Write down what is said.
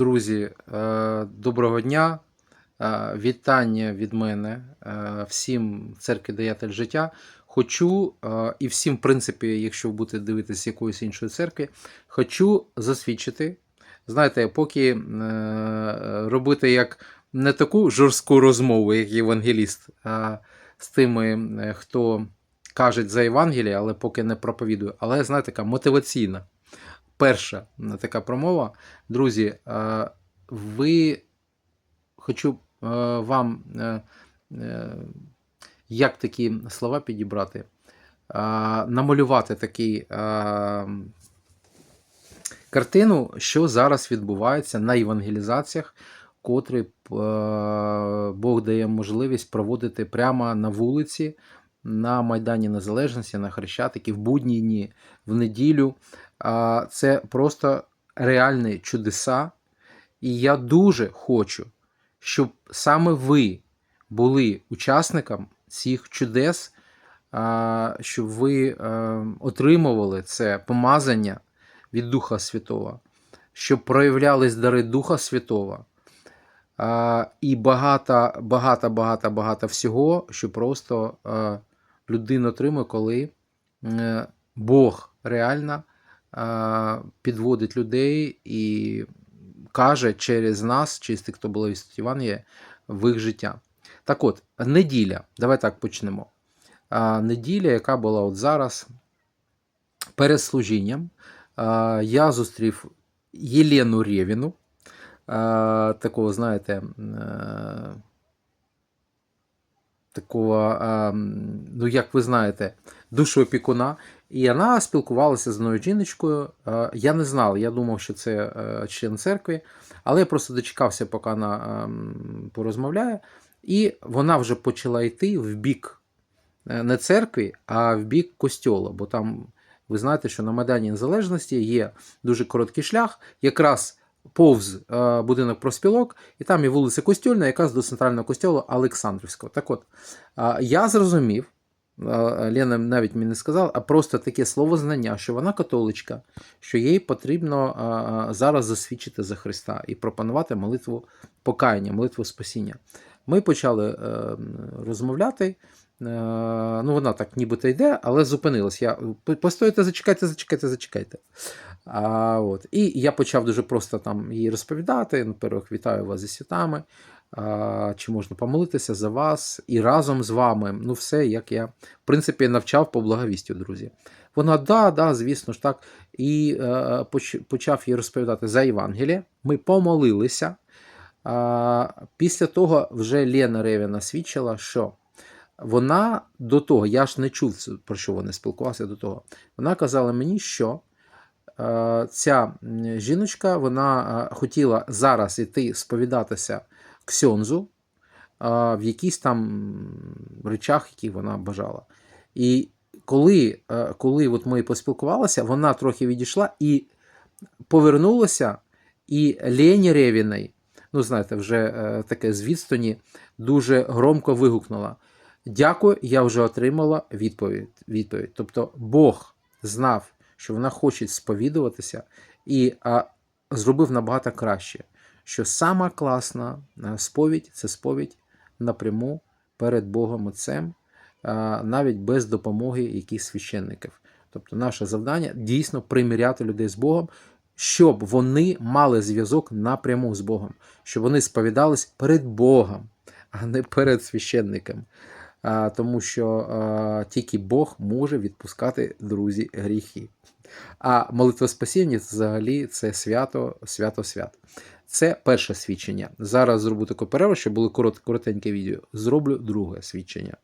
Друзі, е, доброго дня. Е, Вітання від мене е, всім церкві Даятель життя. Хочу і всім, в принципі, якщо будете дивитися якоїсь іншої церкви, хочу засвідчити. Знаєте, поки робити як не таку жорстку розмову, як євангеліст, а з тими, хто кажуть за Євангеліє, але поки не проповідує. Але знаєте, така мотиваційна. Перша така промова. Друзі, е, ви хочу е, вам е, е, як такі слова підібрати, е, намалювати такий е, картину, що зараз відбувається на евангелізаціях, котрі е, Бог дає можливість проводити прямо на вулиці, на Майдані Незалежності, на Хрещатики, в будні дні, в неділю. Це просто реальні чудеса. І я дуже хочу, щоб саме ви були учасником цих чудес, щоб ви е, отримували це помазання від Духа Святого, щоб проявлялись дари Духа Святого. І багато, багато, багато, багато всього, що просто е, людина отримує, коли е, Бог реально підводить людей і каже через нас, через тих, хто були Євангелія, в їх життя. Так от, неділя, давай так почнемо. Неділя, яка була от зараз, перед служінням, я зустрів Єлену Рєвіну, такого, знаєте, е, такого, ну, як ви знаєте, душу опікуна. І вона спілкувалася з одною жіночкою. Е, Я не знав, я думав, що це е, член церкви, але я просто дочекався, поки вона ем, порозмовляє. І вона вже почала йти в бік е, не церкви, а в бік костьола. Бо там, ви знаєте, що на Майдані Незалежності є дуже короткий шлях, якраз повз е, будинок проспілок, і там є вулиця Костюльна, якраз до центрального костьолу Олександрівського. Так от, е, я зрозумів. Лена навіть мені не сказала, а просто таке словознання, що вона католичка, що їй потрібно а, зараз засвідчити за Христа і пропонувати молитву покаяння, молитву спасіння. Ми почали е, розмовляти. Е, ну, вона так нібито йде, але зупинилась. Я постойте, зачекайте, зачекайте, зачекайте. А, от. І я почав дуже просто там їй розповідати. Наперед, вітаю вас зі святами. А, Чи можна помолитися за вас і разом з вами. Ну, все, як я, в принципі, навчав по благовістю, друзі. Вона, да, да, звісно ж так. І е, почав їй розповідати за Євангеліє. Ми помолилися. А, Після того вже Лена Ревіна свідчила, що вона до того, я ж не чув, про що вони спілкувалися до того. Вона казала мені, що е, ця жіночка вона е, хотіла зараз іти сповідатися ксьонзу в якісь там речах, які вона бажала. І коли е, коли от ми поспілкувалися, вона трохи відійшла і повернулася, і Лені Ревіної, ну, знаєте, вже е, таке з відстані, дуже громко вигукнула. Дякую, я вже отримала відповідь. відповідь. Тобто Бог знав, що вона хоче сповідуватися, і а, зробив набагато краще що сама класна е, сповідь це сповідь напряму перед Богом Отцем, е, навіть без допомоги якихось священників. Тобто, наше завдання дійсно приміряти людей з Богом, щоб вони мали зв'язок напряму з Богом, щоб вони сповідались перед Богом, а не перед священником. Тому що тільки Бог може відпускати друзі гріхи. А молитва спасіння взагалі це свято, свято свят. Це перше свідчення. Зараз зроблю таку перерву, щоб було коротеньке відео. Зроблю друге свідчення.